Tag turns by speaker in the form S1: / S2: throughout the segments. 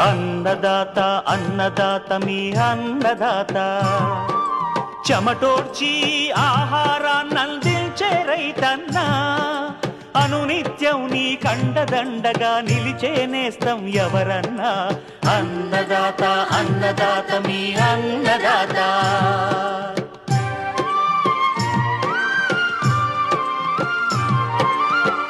S1: అన్నదాత అన్నదాత మీ అన్నదాత. చెమటోర్చి ఆహారాన్నందించే రైతన్నా. అనునిత్యం నీ కండదండగా నిలిచే నేస్తం ఎవరన్నా. అన్నదాత అన్నదాత మీ అన్నదాత.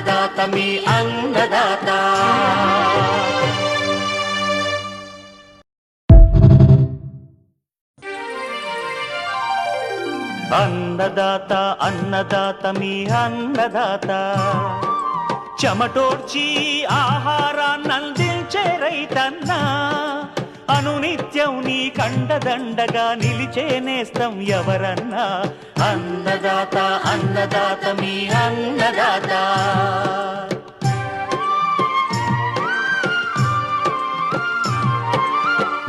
S1: అన్నదాత మీ అన్నదాత. అన్నదాత అన్నదాత మీ అన్నదాత. చెమటోడ్చి ఆహారాన్నందించే రైతన్నా. అనునిత్యం నీ కండదండగా నిలిచే నేస్తం ఎవరన్నా. అన్నదాత అన్నదాత మీ అన్నదాత.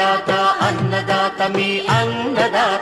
S1: अन्नदाता अन्नदाता मे अन्नदाता।